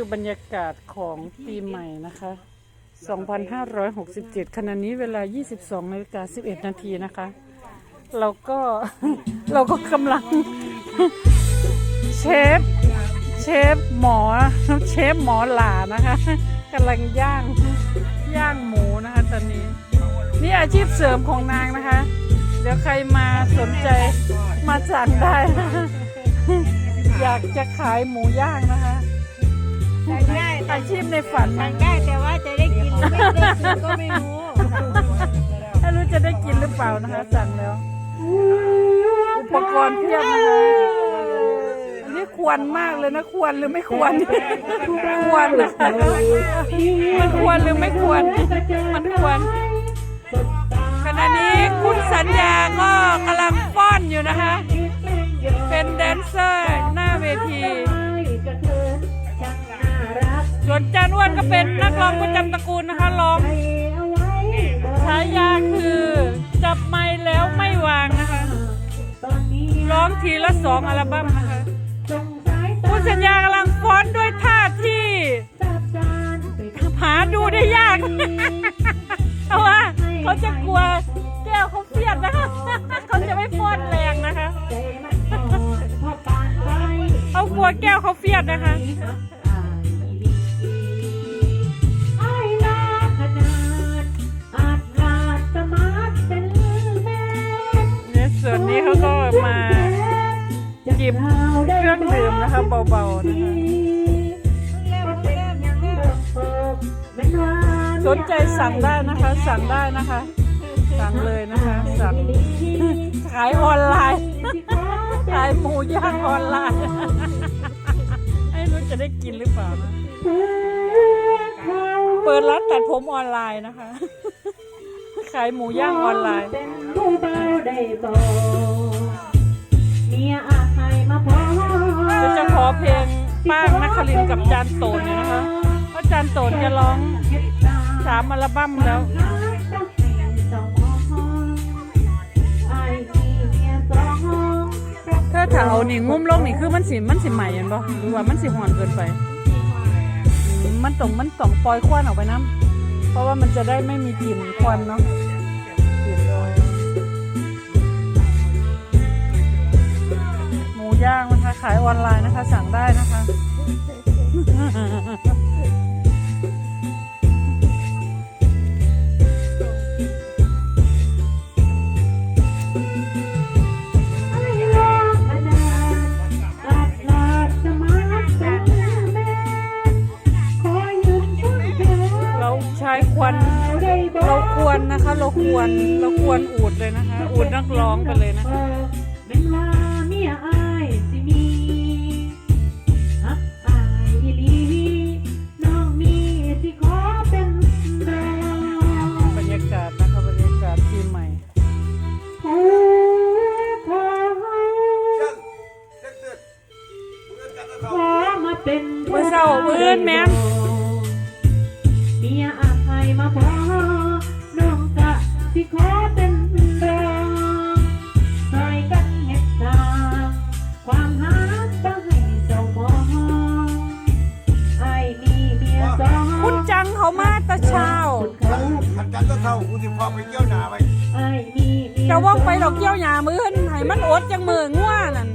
คือบรรยากาศของปีใหม่นะคะ 2567 ขณะนี้เวลา 22นาฬิกา11 นาทีนะคะ เราก็เราก็กำลัง เชฟ เชฟหมอเชฟหมอหลานะคะกำลังย่างย่างหมูนะคะตอนนี้ นี่อาชีพเสริมของนางนะคะ เดี๋ยวใครมาสนใจมาสั่งได้ อยากจะขายหมูย่างนะคะ งได้อาชีพในฝันสั่นะงได้แต่ว่าจะได้กินหรือไม่ได้กินก็ไม่รู้ ไม่รู้จะได้กินหรือเปล่านะคะสั่งแล้ว อุปกรณ์เพียบนะคะอันนี้ควรมากเลยนะควรหรือไม่ควร ควรนะคะมันควรหรือไม่ควร มันควรขณะนี้คุณสัญญาก็ นจานอ้วนก็เป็นนักร้องประจำตระกูลนะคะร้องฉายาคือจับไม้แล้วไม่วางนะคะร้องทีละสองอัลบั้มนะคะคุณสัญญากำลังฟ้อนด้วยท่าที่หาดูได้ยากเพราะว่าเขาจะกลัวแก้วเขาเฟียดนะคะเขาจะไม่ฟ้อนแรงนะคะเขากลัวแก้วเขาเฟียดนะคะ บเครื่องดื่มนะคะเบาๆนะคะสนใจสั่งได้นะคะ สั่งได้นะคะ สั่งเลยนะคะ สั่งขายออนไลน์ขายหมูย่างออนไลน์ไม่รู้จะได้กินหรือเปล่านะเปิดร้านตัดผมออนไลน์นะคะ ขายหมูย่างออนไลน์ ป้างนักคลินกับจานโตนเนี่นะคะ เพราะจานโตนจะร้องสามอัลบั้มแล้วถ้าถ้าเอานี่งุ้มลงนี่คือมันสิมันสิใหม่เห็นบ่หรือว่ามันสิหอนเกินไปมมันต้องมันต้องปล่อยควันออกไปน้ำเพราะว่ามันจะได้ไม่มีกลิ่นควันเนาะ ย่างนะคะ ขายออนไลน์นะคะ สั่งได้นะคะ เราใช้ควันเราควรนะคะ เราควรเราควรอูดเลยนะคะ อูดนักร้องไปเลยนะคะ เป็นมื้อเช้ามื้ออื่นแม่นเมียอาภัยมาพอน้องกะสิขอเป็นรองซอยกันเฮ็ดตามความหาบ่ให้เจ้ามองไอ้ายมีเมียสองคุณจังเขามาแตะเช้าเขาขันกันก็เท่ากูสิพอไปเกี่ยวหนาไป ไอ้ายมีเมีย จะว่องไปดอกเกี้ยวหยามืออื่นให้มันอดจังมือง่วนั่น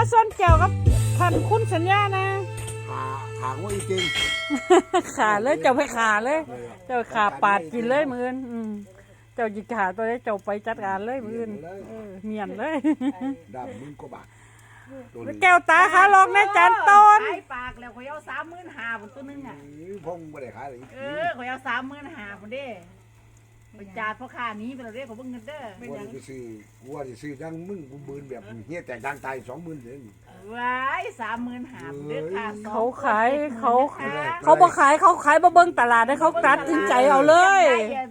เอาไปเอาปลาส้นแก้วกับคันคุณสัญญานะหาหางว่าอีจริงขาเลยเจ้าไปขาเลย เจ้าขาปาดกินเลยมืออื่นอืมเจ้าจิขาตัวนี้เจ้าไปจัดการเลยมืออื่นเออเมียนเลยดำมึงก็บาทตัวนี้แก้วตาขาลองในจานต้นขายปากแล้วขอยเอาสามหมื่นห้าบนตัวนึงอะพงไม่ได้ขายเลยเออขอยเอาสามหมื่นห้าบนเด้ ไปจาดพ่อค้าหนี้ไปแล้วเด้ขอเบิ่งเงินเด้อกูว่าจะซื้อกูว่าจะซื้อจังมึงกูบืนแบบเฮียแต่ดังตายสองหมื่นเลยว้ายสามหมื่นห้าบนเด้อค่ะสองเขาขายเขาคนนะคะเขาบ่ขายเขาขายบ่เบิ่งตลาดให้เขาตัดสินใจเอาเลย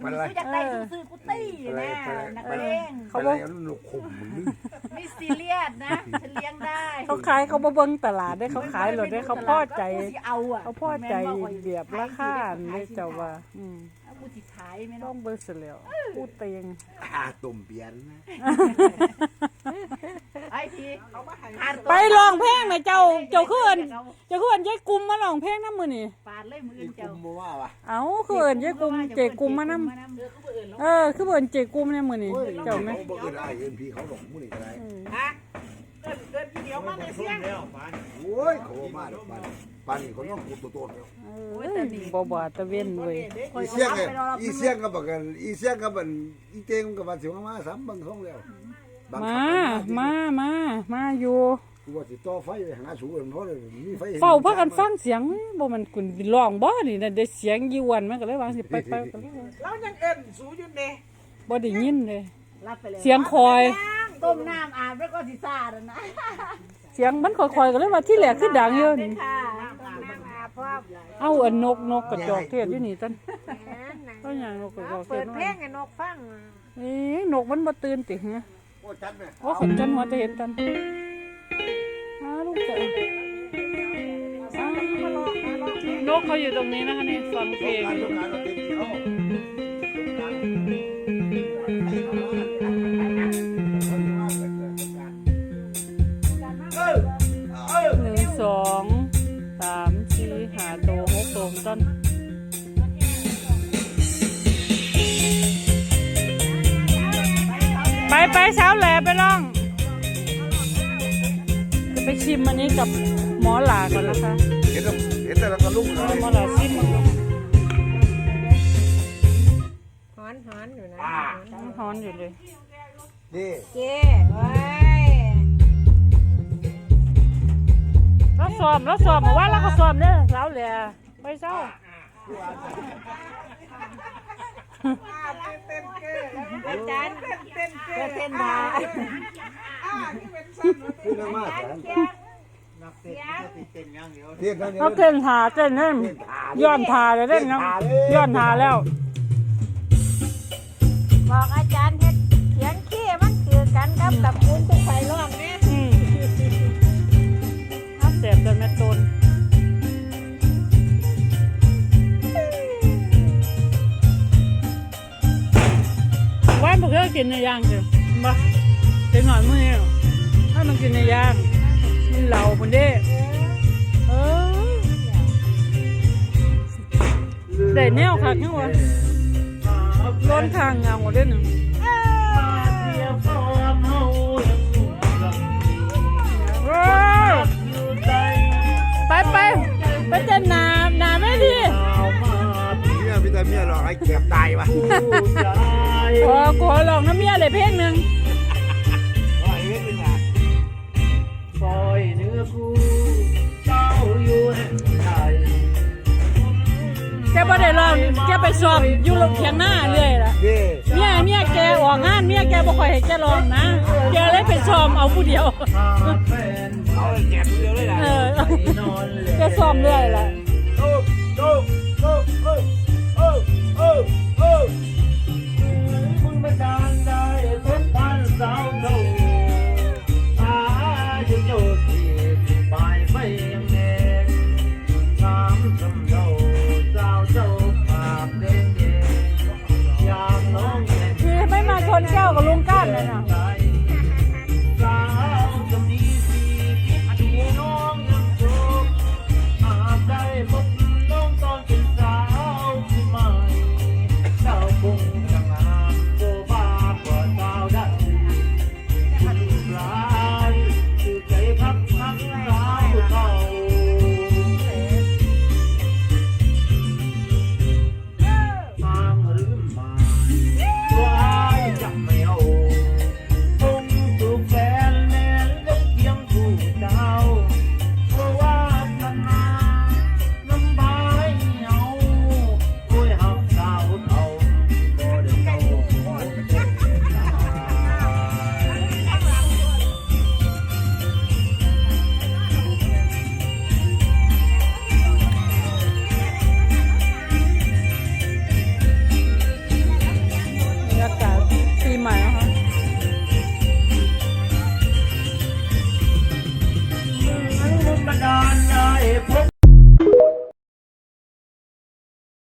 มึงซื้อจากไหนมึงซื้อกูตี้เนะนักเลงเขาเขาบบออกกลูกข่มมึงนี่ไม่ซีเรียสนะฉันเลี้ยงได้เขาขายเขาบ่เบิ่งตลาดได้เขาขายรถได้เขาพอใจก็กูสิเอาอะเขาพอใจเบียบราคาเนี่ยเจ้าว่า อืมเอา กูสิขายไม่ต้ต้อองงเบิ่งเสียแล้วพูดเตียงอาตุ่มเปลี่ยนนะไอ้ทีเขามาหาไปลองเพลงไหมเจ้าเจ้าคือเอิ้นเจ้าคือเอิ้นยายกุมมาลองเพลงนำมื้อนี่ปาดเลยมืออีอื่นกุเจ้ามมาว่าว่ะเอ้าคือเอิ้นยายกุมเจกุมมานำเออคือเอิ้นเจกุมในมื้อนี่โอ้ยเจ้าแม่เขาบอกเอินไอ้เอินพี่เขาหลงมึ งนี่ก็ได้เดี๋ยวมาในเสียงโอ้ยเขาบอกมาดอกปันปันนี่เขาต้องกูตัวโตแล้วเออบ่บ่ตะเว้นเว้ยอีเสียงกันอีเสียงกับบักกันอีเสียงกับบันอีเตงกับบันสิมามาสามบังท้องแล้วบังมามามามาอยู่กูว่าสิต่อไฟไปหาสูงเพราะมีไฟเฝ้าพากันฟังเสียงบ่มันกุนร้องบ่นี่น่ะได้เสียงยีวันมันก็เลยวางสิไปไปกันเลยเรายังเอิ้นสูอยู่เด้บ่ได้ยินเลยรับไปเลยเสียงคอย ต้มน้ำอาบแล้วก็สิซาดนะเสียงมันค่อยๆก็เลยว่าที่แหลกคือดังอยู่นี่ค่ะเอาอันนกนกกระจอกเทศอยู่นี่ตันก็อย่างนกกระจอกเทเปิศดเพลงให้นกฟังเอ๊ะนกมันบ่ตื่นติฮะโอ้จัดแม่โอ้ขนจันหัวจะเห็นตันอ้าลูกจะอ้านกเขาอยู่ตรงนี้นะคะนี่ฟังเพลง การอยู่การเราเต็มที่เขา ไปไปเช้าแหลไปล่อง จะไปชิมอันนี้กับหมอหลาก่อนนะคะเห็นแต่เห็นแต่เราก็ลุกเลเอายหมอหลาชิมมันก่อนหอนหอนอยู่นะฮ้อนอยู่เลย นี่เจ้ไว้เราสอบเราสอบมาว่าเราก็สอบเนี่ยเช้าแหลไปเช้า อาจารย์เต้นเต้นเส้นทางคือนั่งมาแสนเทียนนั่นเราเต้นหาเต้นนั่นย้อนทาเลยเล่นยังย้อนทาแล้ว บอกอาจารย์เฮ็ดเขียนขี้มันคือกันกับตะปูนผู้ไฟร้องเนี่ยเสียบจนแม่ตูน ว่านพวกเรากินในย่างเถอะมาเป็นหน่อยมื้อนี้ถ้ามันกินในย่าง มันเหล่าบนเด้เออได้แนวคักยังวะร้อนทางเงาเด้หนึ่งไปไปไปเต้นนาหนาไม่ดีเมียพี่แต่เมียหรอกไอ้เก็บตายวะ ขอขอลองน้ำเมียเลยเพลงหนึ่งไอ้เว้ยเป็นไงปล่อยเนื้อคู่เจ้าอยู่แห่งใดแกบ่ได้ลองแกไปสอบอยู่โรงเถียงหน้าเรื่อยล่ะนี่เมียเมียแกออกงานเมียแกบ่ค่อยให้แกลองนะแกเลยไปซ้อมเอาผู้เดียวขาดแฟนเอาเก็บเดียวเลยนะ เออไปนอนแหลแกซ้อมเรื่อยล่ะา